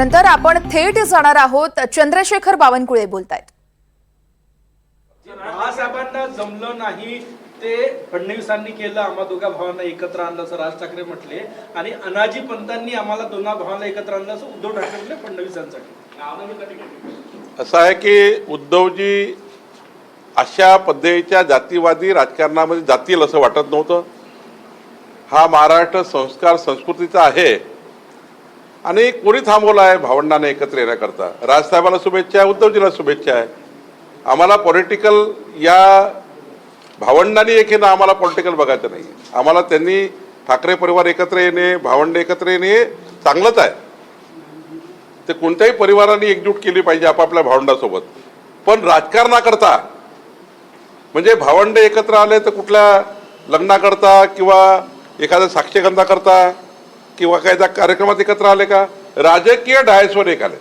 नंतर आपण थेट जाणार आहोत. चंद्रशेखर बावनकुळे बोलतायत. बाळासाहेबांना जमलं नाही ते फडणवीसांनी केलं. आम्हा दोघा भावांना एकत्र आणलं असं राज ठाकरे म्हटले. आणि अनाजी पंतांनी आम्हाला दोन्हा भावांना एकत्र आणलं असं उद्धव ठाकरे म्हटले फडणवीसांसाठी असं आहे की उद्धवजी अशा पद्धतीच्या जातीवादी राजकारणामध्ये जातील असं वाटत नव्हतं. हा महाराष्ट्र संस्कार संस्कृतीचा आहे. आणि कोणी थांबवलं आहे भावंडांना एकत्र येण्याकरता? राजसाहेबाला शुभेच्छा आहे उद्धवजीला शुभेच्छा आहे. आम्हाला पॉलिटिकल या भावंडांनी एक येणं आम्हाला पॉलिटिकल बघायचं नाही. आम्हाला त्यांनी ठाकरे परिवार एकत्र येणे भावंड एकत्र येणे हे चांगलंच आहे. ते कोणत्याही परिवाराने एकजूट केली पाहिजे आपापल्या भावंडासोबत. पण राजकारणाकरता म्हणजे भावंड एकत्र आले तर कुठल्या लग्नाकरता किंवा एखाद्या साक्षगंधाकरता किंवा एखाद्या कार्यक्रमात एकत्र आले का? राजकीय डायसवर एक आले.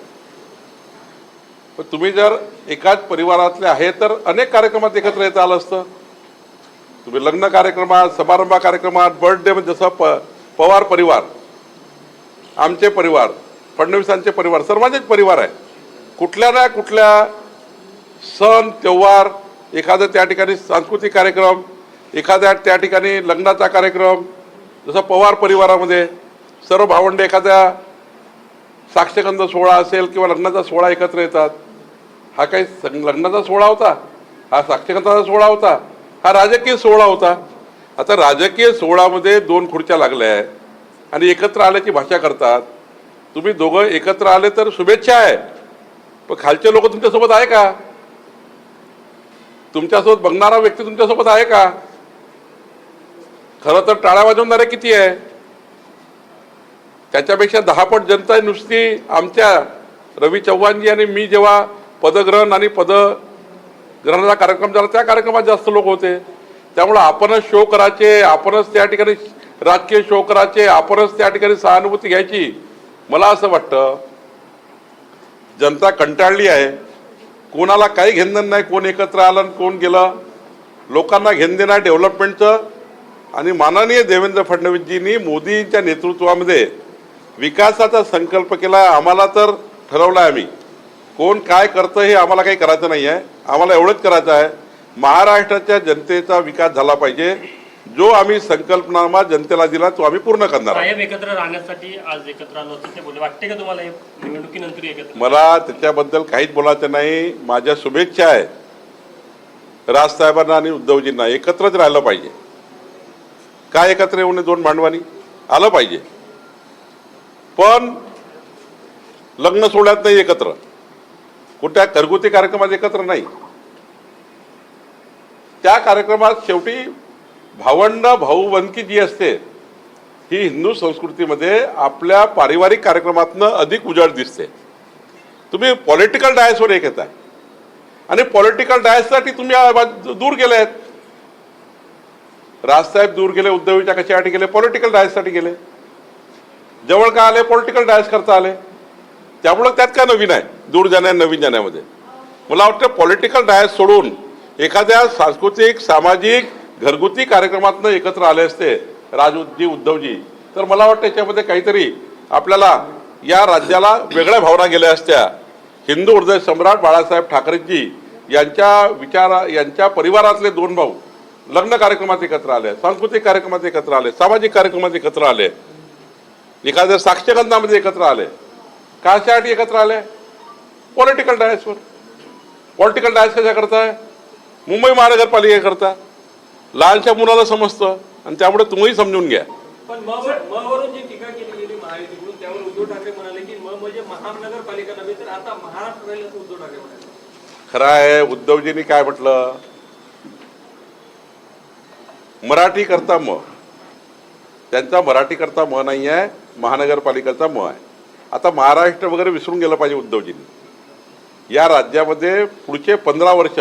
पण तुम्ही जर एकाच परिवारातले आहे तर अनेक कार्यक्रमात एकत्र येता आलं असतं. तुम्ही लग्न कार्यक्रमात समारंभ कार्यक्रमात बर्थडे म्हणजे जसं प पवार परिवार आमचे परिवार फडणवीसांचे परिवार सर्वांचेच परिवार आहे. कुठल्या ना कुठल्या सण त्योहार एखादं त्या ठिकाणी सांस्कृतिक कार्यक्रम एखाद्या त्या ठिकाणी लग्नाचा कार्यक्रम जसं पवार परिवारामध्ये सर्व भावंडे एखाद्या साक्षगंध सोहळा असेल किंवा लग्नाचा सोहळा एकत्र येतात हा काही लग्नाचा सोहळा होता हा साक्षगंधाचा सोहळा होता हा राजकीय सोहळा होता. आता राजकीय सोहळामध्ये दोन खुर्च्या लागल्या आहे आणि एकत्र आल्याची भाषा करतात. तुम्ही दोघं एकत्र आले तर शुभेच्छा आहे. पण खालचे लोक तुमच्यासोबत आहे का? तुमच्यासोबत बघणारा व्यक्ती तुमच्यासोबत आहे का? खरं तर टाळ्या वाजवणारे किती आहे? त्याच्यापेक्षा दहा पट जनता आहे नुसती आमच्या रवी चव्हाणजी आणि मी जेव्हा पदग्रहण आणि पद ग्रहणाचा कार्यक्रम झाला त्या कार्यक्रमात जास्त लोक होते. त्यामुळं आपणच शो करायचे आपणच त्या ठिकाणी राजकीय शो करायचे आपणच त्या ठिकाणी सहानुभूती घ्यायची. मला असं वाटतं जनता कंटाळली आहे. कोणाला काही घेणं नाही कोण एकत्र आलं आणि कोण गेलं. लोकांना घेणं देणं आहे डेव्हलपमेंटचं. आणि माननीय देवेंद्र फडणवीसजींनी मोदींच्या नेतृत्वामध्ये विकासाचा संकल्प केला आम्हाला तर ठरवलं आम्ही. कोण काय करतं हे आम्हाला काही करायचं नाही आहे आम्हाला एवढंच करायचं आहे. महाराष्ट्राच्या जनतेचा विकास झाला पाहिजे. जो आम्ही संकल्पनामा जनतेला दिला तो आम्ही पूर्ण करणार आहोत. एकत्र राहण्यासाठी आज एकत्र आलो ते बोलले वाटते का तुम्हाला निवडणुकीनंतर एकत्र? मला त्याच्याबद्दल काहीच बोलायचं नाही. माझ्या शुभेच्छा आहे राजसाहेबांना आणि उद्धवजींना एकत्रच राहिलं पाहिजे. काय एकत्र येऊ नये दोन भांडवानी? आलं पाहिजे. पण लग्न सोहळ्यात नाही एकत्र. कुठल्या घरगुती कार्यक्रमात एकत्र नाही. त्या कार्यक्रमात शेवटी भावंड भाऊबंदकी जी असते ही हिंदू संस्कृतीमध्ये आपल्या पारिवारिक कार्यक्रमातनं अधिक उजाड दिसते. तुम्ही पॉलिटिकल डायसवर एक येताय. आणि पॉलिटिकल डायससाठी तुम्ही दूर गेले आहेत राजसाहेब दूर गेले उद्धवच्या कशासाठी गेले पॉलिटिकल डायससाठी गेले. जवळ का आले? पॉलिटिकल डायस करता आले. त्यामुळं त्यात काय नवीन आहे? दूर जाण्या नवीन जाण्यामध्ये. मला वाटतं पॉलिटिकल डायस सोडून एखाद्या सांस्कृतिक सामाजिक घरगुती कार्यक्रमातनं एकत्र आले असते राजूजी उद्धवजी तर मला वाटतं याच्यामध्ये काहीतरी आपल्याला या राज्याला वेगळ्या भावना गेल्या असत्या. हिंदू हृदय सम्राट बाळासाहेब ठाकरेजी यांच्या विचारा यांच्या परिवारातले दोन भाऊ लग्न कार्यक्रमात एकत्र आले सांस्कृतिक कार्यक्रमात एकत्र आले सामाजिक कार्यक्रमात एकत्र आले. एखाद्या साक्षगंधामध्ये एकत्र आले कशासाठी एकत्र आले पॉलिटिकल डायसवर पॉलिटिकल डायस कशा करताय? मुंबई महानगरपालिकेकरता लहानशा मुलाला समजतं. आणि त्यामुळे तुम्ही समजून घ्या. म्हणजे खरं आहे उद्धवजींनी काय म्हटलं? मराठी करता म. त्यांचा मराठी करता म नाही आहे महानगरपालिकेचा म आहे. आता महाराष्ट्र वगैरे विसरून गेलं पाहिजे उद्धवजींनी. या राज्यामध्ये पुढचे पंधरा वर्ष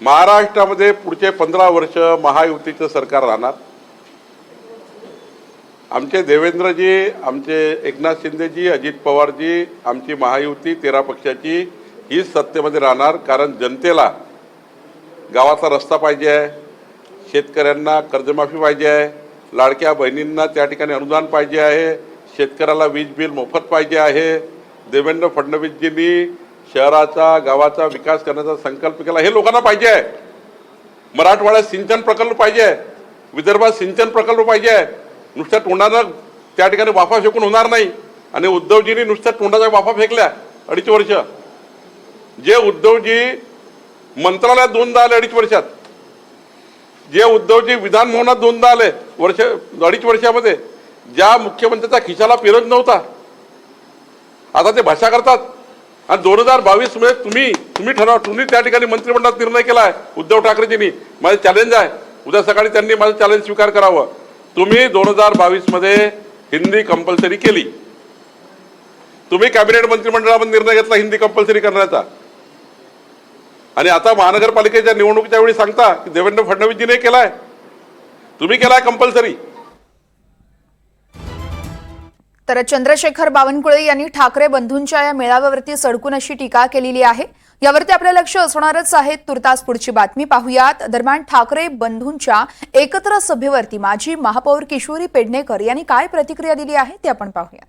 महाराष्ट्रामध्ये पुढचे पंधरा वर्ष महायुतीचं सरकार राहणार. आमचे देवेंद्रजी आमचे एकनाथ शिंदेजी अजित पवारजी आमची महायुती तेरा पक्षाची ही सत्तेमध्ये राहणार. कारण जनतेला गावाचा रस्ता पाहिजे आहे शेतकऱ्यांना कर्जमाफी पाहिजे आहे लाडक्या बहिणींना त्या ठिकाणी अनुदान पाहिजे आहे. शेतकऱ्याला वीज बिल मोफत पाहिजे आहे. देवेंद्र फडणवीसजींनी शहराचा गावाचा विकास करण्याचा संकल्प केला. हे लोकांना पाहिजे आहे. मराठवाड्यात सिंचन प्रकल्प पाहिजे आहे. विदर्भात सिंचन प्रकल्प पाहिजे आहे. नुसत्या तोंडानं त्या ठिकाणी वाफा फेकून होणार नाही. आणि उद्धवजींनी नुसत्या तोंडाच्या वाफा फेकल्या. अडीच वर्ष. जे उद्धवजी मंत्रालयात दोनदा आले अडीच वर्षात. जे उद्धवजी विधानभवनात दोनदा आले वर्ष अडीच वर्षामध्ये ज्या मुख्यमंत्र्याचा खिशाला पिरत नव्हता आता ते भाषा करतात. आणि दोन हजार बावीसमध्ये तुम्ही तुम्ही ठरवा तुम्ही त्या ठिकाणी मंत्रिमंडळात निर्णय केला आहे उद्धव ठाकरेजींनी. माझं चॅलेंज आहे. उद्या सकाळी त्यांनी माझं चॅलेंज स्वीकार करावं. तुम्ही दोन हजार बावीसमध्ये हिंदी कंपल्सरी केली. तुम्ही कॅबिनेट मंत्रिमंडळामध्ये निर्णय घेतला हिंदी कंपल्सरी करण्याचा. आणि आता महानगरपालिकेच्या निवडणुकीच्या वेळी सांगता की देवेंद्र फडणवीसजीने केलाय. तुम्ही केलाय कंपल्सरी तर चंद्रशेखर बावनकुळे यांनी ठाकरे बंधूंच्या या मेळाव्यावरती सडकून अशी टीका केलेली आहे. यावरती आपलं लक्ष असणारच आहे. तुर्तास पुढची बातमी पाहूयात. दरम्यान ठाकरे बंधूंच्या एकत्र सभेवरती माजी महापौर किशोरी पेडणेकर यांनी काय प्रतिक्रिया दिली आहे ते आपण पाहूया.